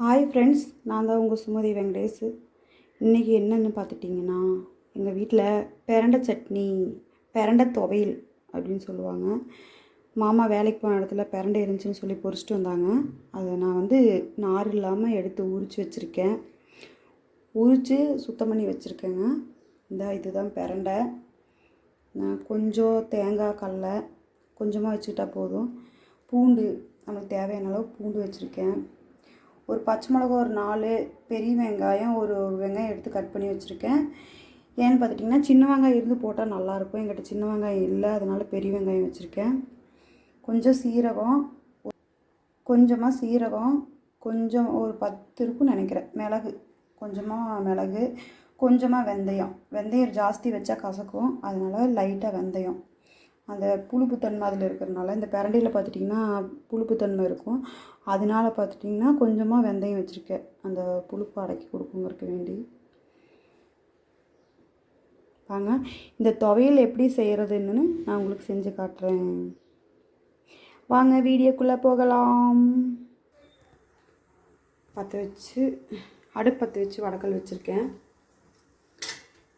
Hi friends நான் தான் உங்கள் சுமதி வெங்கடேஷ் இன்றைக்கி என்னென்னு பார்த்துட்டிங்கன்னா எங்கள் வீட்டில் பெரண்டை சட்னி பிரண்டை துவையல் அப்படின்னு சொல்லுவாங்க. மாமா வேலைக்கு போன இடத்துல பிரண்டை இருந்துச்சுன்னு சொல்லி பொரிச்சிட்டு வந்தாங்க. அதை நான் வந்து நார் இல்லாமல் எடுத்து உரித்து வச்சுருக்கேன். உரித்து சுத்தம் பண்ணி வச்சுருக்கேங்க. இந்த இதுதான் பிரண்டை. நான் கொஞ்சம் தேங்காய் கடல கொஞ்சமாக வச்சுக்கிட்டா போதும். பூண்டு நம்மளுக்கு தேவையான அளவு பூண்டு வச்சுருக்கேன். ஒரு பச்சை மிளகா ஒரு நாலு பெரிய வெங்காயம் ஒரு ஒரு வெங்காயம் எடுத்து கட் பண்ணி வச்சுருக்கேன். ஏன்னு பார்த்துட்டிங்கன்னா சின்ன வெங்காயம் இருந்து போட்டால் நல்லாயிருக்கும் எங்கிட்ட சின்ன வெங்காயம் இல்லை அதனால் பெரிய வெங்காயம் வச்சுருக்கேன். கொஞ்சம் சீரகம் கொஞ்சமாக சீரகம் கொஞ்சம் ஒரு பத்து இருக்கும் நினைக்கிறேன். மிளகு கொஞ்சமாக மிளகு கொஞ்சமாக வெந்தயம். வெந்தயம் ஜாஸ்தி வச்சா கசக்கும். அதனால் லைட்டாக வெந்தயம். அந்த புளிப்புத்தன்மை அதில் இருக்கிறனால இந்த பிரண்டையில் பார்த்துட்டிங்கன்னா புளிப்புத்தன்மை இருக்கும். அதனால பார்த்துட்டிங்கன்னா கொஞ்சமாக வெந்தயம் வச்சுருக்கேன் அந்த புளிப்பு அடக்கி இருக்க வேண்டி. வாங்க இந்த துவையல் எப்படி செய்கிறதுன்னு நான் உங்களுக்கு செஞ்சு காட்டுறேன். வாங்க வீடியோக்குள்ளே போகலாம். பற்ற வச்சு அடுப்பு பற்ற வச்சு வடக்கல் வச்சுருக்கேன்.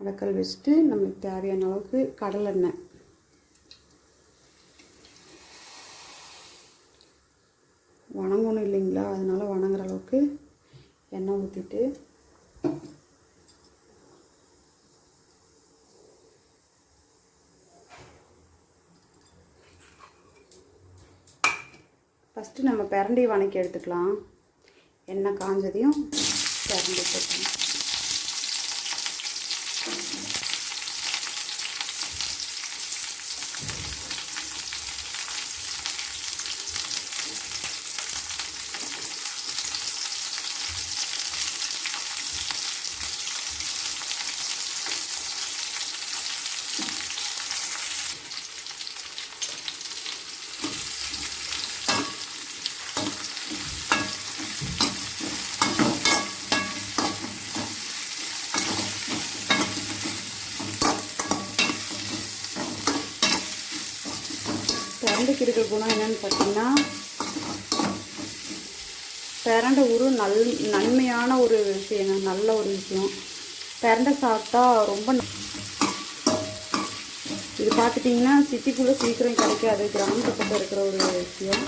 வடக்கல் வச்சுட்டு நமக்கு தேவையான அளவுக்கு கடலெண்ணெய். வணங்கணும் இல்லைங்களா? அதனால் வணங்குற அளவுக்கு எண்ணெய் ஊற்றிட்டு ஃபஸ்ட்டு நம்ம பிரண்டி வணக்கி எடுத்துக்கலாம். எண்ணெய் காஞ்சதையும் பிரண்டி போட்டணும் பிரண்டைக்கு இருக்கிற குணம் என்னென்னு பார்த்தீங்கன்னா பிரண்டை ஒரு நல் நன்மையான ஒரு விஷயம் நல்ல ஒரு விஷயம். பிரண்டை சாப்பிட்டா ரொம்ப இது பார்த்துட்டிங்கன்னா சிட்டிக்குள்ளே சீக்கிரம் கிடைக்காது. கிராமத்து பக்கம் இருக்கிற ஒரு விஷயம்.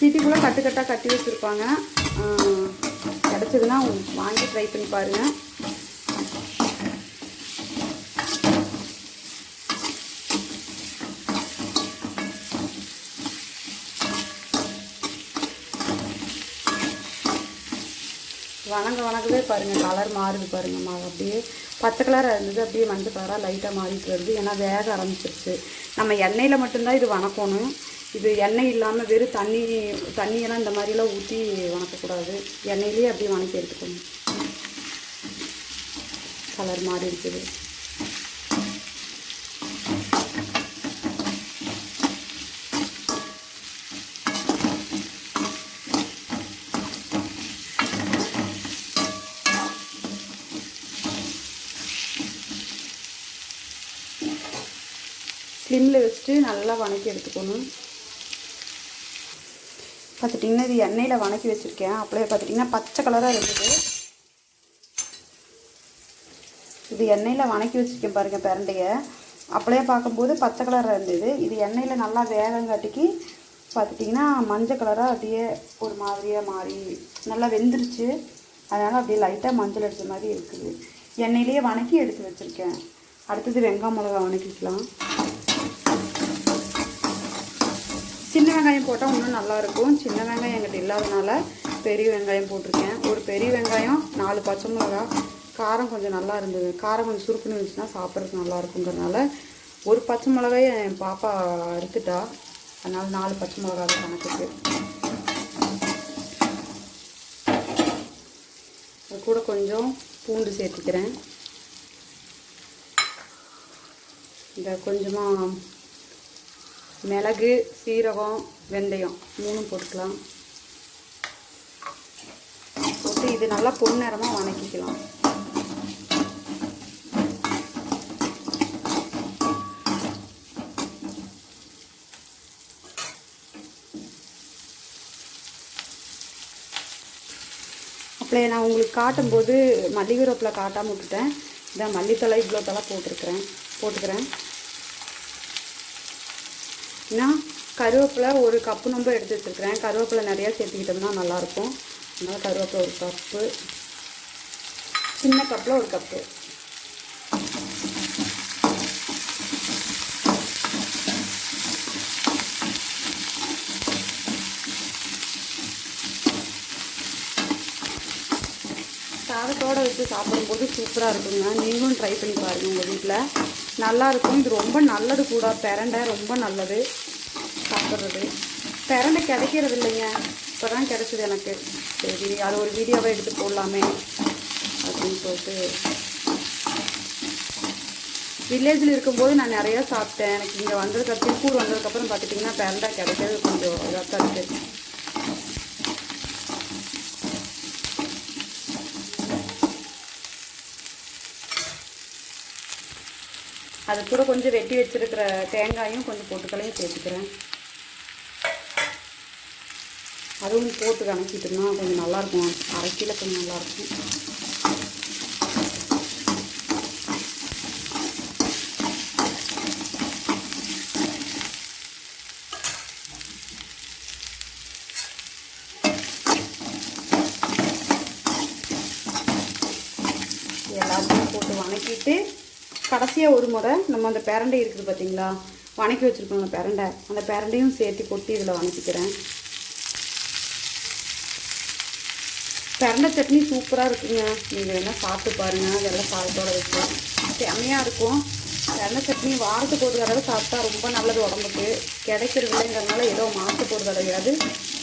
சிட்டிக்குள்ளே கட்டுக்கட்டாக கட்டி வச்சுருப்பாங்க. கிடச்சதுன்னா வாங்கி ட்ரை பண்ணி பாருங்கள் வணங்க வணங்கவே பாருங்கள் கலர் மாறுது பாருங்கம்மா அப்படியே பச்சை கலராக இருந்தது. அப்படியே மஞ்சள் கலராக லைட்டாக மாறிட்டு வருது. ஏன்னா வேக ஆரம்பிச்சிருச்சு. நம்ம எண்ணெயில் மட்டும்தான் இது வணக்கணும். இது எண்ணெய் இல்லாமல் வெறும் தண்ணி தண்ணியெல்லாம் இந்த மாதிரிலாம் ஊற்றி வணக்கக்கூடாது. எண்ணெயிலேயே அப்படியே வணக்கி எடுத்துக்கணும். கலர் மாறி இருக்குது ஸ்லிம்மில் வச்சுட்டு நல்லா வணக்கி எடுத்துக்கணும். பார்த்துட்டிங்கன்னா இது எண்ணெயில் வணக்கி வச்சுருக்கேன். அப்படியே பார்த்துட்டிங்கன்னா பச்சை கலராக இருந்தது. இது எண்ணெயில் வணக்கி வச்சுருக்கேன் பாருங்கள் பிரண்டையை. அப்படியே பார்க்கும்போது பச்சை கலராக இருந்தது. இது எண்ணெயில் நல்லா வேகங்காட்டிக்கு பார்த்துட்டிங்கன்னா மஞ்சள் கலராக அப்படியே ஒரு மாதிரியாக மாறி நல்லா வெந்துருச்சு. அதனால் அப்படியே லைட்டாக மஞ்சள் அடித்த மாதிரி இருக்குது. எண்ணெயிலேயே வணக்கி எடுத்து வச்சுருக்கேன். அடுத்தது வெங்காய மிளகா வணக்கிக்கலாம். சின்ன வெங்காயம் போட்டால் இன்னும் நல்லாயிருக்கும். சின்ன வெங்காயம் எங்கிட்ட இல்லாதனால பெரிய வெங்காயம் போட்டிருக்கேன். ஒரு பெரிய வெங்காயம் நாலு பச்சை மிளகா காரம் கொஞ்சம் நல்லா இருந்தது. காரம் கொஞ்சம் சுருக்குன்னு இருந்துச்சுன்னா சாப்பிட்றதுக்கு நல்லா இருக்குங்கிறனால ஒரு பச்சை மிளகாய் என் பாப்பா அறுத்துட்டா அதனால் நாலு பச்சை மிளகா தான் கணக்குக்கு. அது கூட கொஞ்சம் பூண்டு சேர்த்துக்கிறேன். இந்த கொஞ்சமாக மிளகு சீரகம் வெந்தயம் மூணும் போட்டுக்கலாம். போட்டு இது நல்லா பொன்னிறமாக வணக்கிக்கலாம். அப்படியே நான் உங்களுக்கு காட்டும்போது மல்லிகை ரோப்பில் காட்டாமல் விட்டுட்டேன். இதான் மல்லித்தலை இவ்வளோ தலை போட்டிருக்கிறேன். போட்டுக்கிறேன். நான் கருவேப்பிலை ஒரு கப்பு நம்ப எடுத்து வச்சுருக்கிறேன். கருவேப்பிலை நிறையா சேர்த்துக்கிட்டோம்னா நல்லாயிருக்கும். அதனால் கருவேப்பிலை ஒரு கப்பு சின்ன கப்பில் ஒரு கப்பு சாதத்தோடு வச்சு சாப்பிடும்போது சூப்பராக இருக்குங்க. நீங்களும் ட்ரை பண்ணி பாருங்கள் உங்கள் வீட்டில் நல்லாயிருக்கும். இது ரொம்ப நல்லது கூட. பிரண்டை ரொம்ப நல்லது. சாப்பிட்றது. பிரண்டை கிடைக்கிறது இல்லைங்க இப்போ தான் கிடைச்சது எனக்கு. சரி அது ஒரு வீடியோவை எடுத்து போடலாமே அப்படின்னு சொல்லிட்டு. வில்லேஜில் இருக்கும்போது நான் நிறையா சாப்பிட்டேன். எனக்கு இங்கே வந்ததுக்கு திருப்பூர் வந்ததுக்கப்புறம் பார்த்துட்டிங்கன்னா பிரண்டை கிடைக்கிறது கொஞ்சம் இதாக தான் இருக்குது அது கூட கொஞ்சம் வெட்டி வச்சிருக்கிற தேங்காயும் கொஞ்சம் பொட்டுக்களையும் சேர்த்துக்கிறேன். அதுவும் போட்டு கணக்கிட்டோம்னா கொஞ்சம் நல்லாயிருக்கும். அரைக்கில கொஞ்சம் நல்லாயிருக்கும். எல்லாத்தையும் போட்டு வணக்கிட்டு கடைசியாக ஒரு முறை நம்ம அந்த பேரண்டை இருக்குது பார்த்தீங்களா வணக்கி வச்சுருக்கோம் அந்த பேரண்டை. அந்த பேரண்டையும் சேர்த்து கொட்டி இதில் வணக்கிக்கிறேன். பிரண்டை சட்னி சூப்பராக இருக்குங்க. நீங்கள் வேணால் சாப்பிட்டு பாருங்கள் அதெல்லாம் சாதத்தோடு வச்சு செம்மையாக இருக்கும். பிரண்டை சட்னி வாரத்துக்கு ஒரு தடவை சாப்பிட்டா ரொம்ப நல்லது உடம்புக்கு. கிடைக்கிறது இல்லைங்கிறதுனால ஏதோ மாதத்துக்கு ஒரு தடவையாவது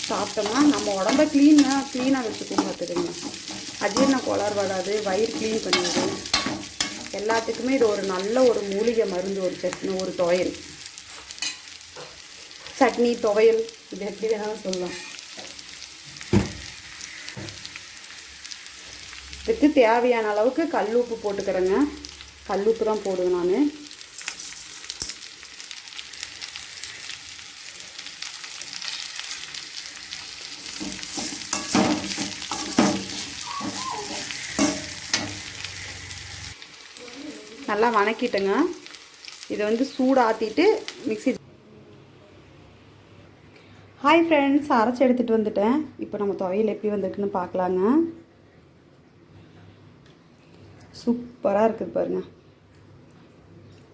சாப்பிட்டோம்னா நம்ம உடம்ப க்ளீனாக க்ளீனாக வச்சுக்கோங்க பார்த்துக்கோங்க. அஜீரண கோளாறு வராது. வயிறு க்ளீன் பண்ணிடுது. எல்லாத்துக்குமே இது ஒரு நல்ல ஒரு மூலிகை மருந்து ஒரு சட்னி ஒரு துவையல். சட்னி துவையல். இது எப்படி வேணாலும் சொல்லலாம். இதுக்கு தேவையான அளவுக்கு கல் உப்பு போட்டுக்கிறேங்க. கல் உப்பு தான் போடுவேன் நான். நல்லா வணக்கிட்டேங்க. இதை வந்து சூடாத்திட்டு மிக்ஸி ஹாய் ஃப்ரெண்ட்ஸ் அரைச்சி எடுத்துகிட்டு வந்துட்டேன். இப்போ நம்ம துவையல் எப்படி வந்திருக்குன்னு பார்க்கலாங்க. சூப்பராக இருக்குது பாருங்க.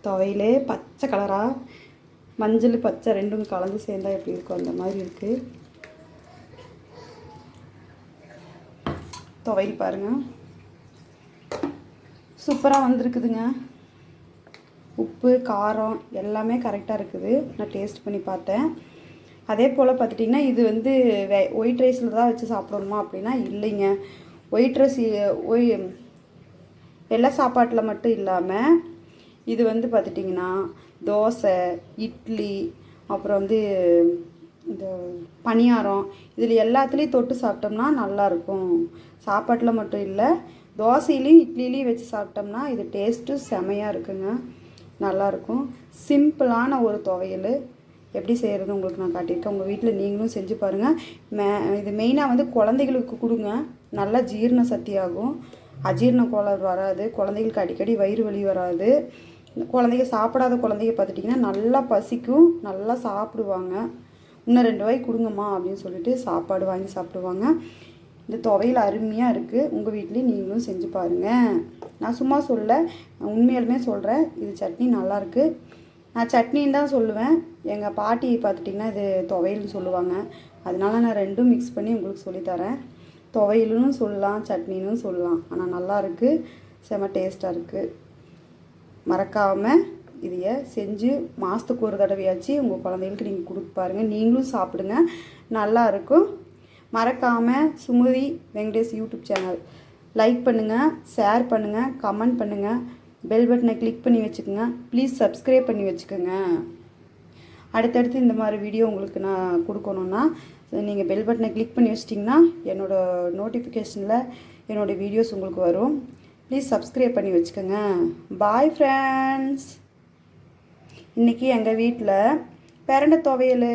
துவையிலே பச்சை கலராக மஞ்சள் பச்சை ரெண்டும் கலந்து சேர்ந்தா எப்படி இருக்கும்? அந்த மாதிரி இருக்குது துவையல் பாருங்கள் சூப்பராக வந்திருக்குதுங்க. உப்பு காரம் எல்லாமே கரெக்டாக இருக்குது. நான் டேஸ்ட் பண்ணி பார்த்தேன். அதே போல் பார்த்துட்டிங்கன்னா இது வந்து வே ஒயிட் ரைஸில் தான் வச்சு சாப்பிடணுமா அப்படின்னா இல்லைங்க. ஒயிட் ரைஸ் ஒய் வெள்ளை சாப்பாட்டில் மட்டும் இல்லாமல் இது வந்து பார்த்துட்டிங்கன்னா தோசை இட்லி அப்புறம் வந்து இந்த பணியாரம் இதில் எல்லாத்துலேயும் தொட்டு சாப்பிட்டோம்னா நல்லாயிருக்கும் சாப்பாட்டில் மட்டும் இல்லை தோசையிலையும் இட்லிலையும் வச்சு சாப்பிட்டோம்னா இது டேஸ்ட்டும் செமையாக இருக்குங்க. நல்லாயிருக்கும் சிம்பிளான ஒரு துவையல். எப்படி செய்கிறது உங்களுக்கு நான் காட்டியிருக்கேன். உங்கள் வீட்டில் நீங்களும் செஞ்சு பாருங்கள் மே இது மெயினாக வந்து குழந்தைகளுக்கு கொடுங்க. நல்லா ஜீரண சக்தி ஆகும் அஜீரண கோளாறு வராது குழந்தைகளுக்கு அடிக்கடி வயிறு வலி வராது. குழந்தைங்க சாப்பிடாத குழந்தைங்க பார்த்துட்டிங்கன்னா நல்லா பசிக்கும் நல்லா சாப்பிடுவாங்க. இன்னும் ரெண்டு வாய் கொடுங்கம்மா அப்படின்னு சொல்லிட்டு சாப்பாடு வாங்கி சாப்பிடுவாங்க. இந்த துவையல் அருமையாக இருக்குது உங்கள் வீட்லேயும் நீங்களும் செஞ்சு பாருங்கள் நான் சும்மா சொல்ல உண்மையாலுமே சொல்கிறேன் இது சட்னி நல்லாயிருக்கு நான் சட்னின்னு தான் சொல்லுவேன். எங்கள் பாட்டி பார்த்துட்டிங்கன்னா இது துவையல்னு சொல்லுவாங்க. அதனால நான் ரெண்டும் மிக்ஸ் பண்ணி உங்களுக்கு சொல்லித்தரேன் துவையலுன்னு சொல்லலாம் சட்னின்னு சொல்லலாம். ஆனால் நல்லா இருக்குது செம டேஸ்ட்டாக இருக்குது மறக்காமல் இதைய செஞ்சு மாதத்துக்கு ஒரு தடவையாச்சு உங்கள் குழந்தைகளுக்கு நீங்கள் கொடுத்து பாருங்கள் நீங்களும் சாப்பிடுங்க. நல்லாயிருக்கும் மறக்காமல் Sumathi Venkatesh YouTube channel like பண்ணுங்கள் ஷேர் பண்ணுங்கள் கமெண்ட் பண்ணுங்கள் பெல் பட்டனை கிளிக் பண்ணி வச்சுக்கோங்க. ப்ளீஸ் சப்ஸ்கிரைப் பண்ணி வச்சுக்கோங்க. அடுத்தடுத்து இந்த மாதிரி வீடியோ உங்களுக்கு நான் கொடுக்கணுன்னா நீங்கள் பெல் பட்டனை கிளிக் பண்ணி வச்சிட்டிங்கன்னா என்னோடய நோட்டிஃபிகேஷனில் என்னோடய வீடியோஸ் உங்களுக்கு வரும். ப்ளீஸ் சப்ஸ்கிரைப் பண்ணி வச்சுக்கோங்க. பாய் ஃப்ரெண்ட்ஸ் இன்றைக்கி எங்கள் வீட்டில் பிரண்டை துவையல்.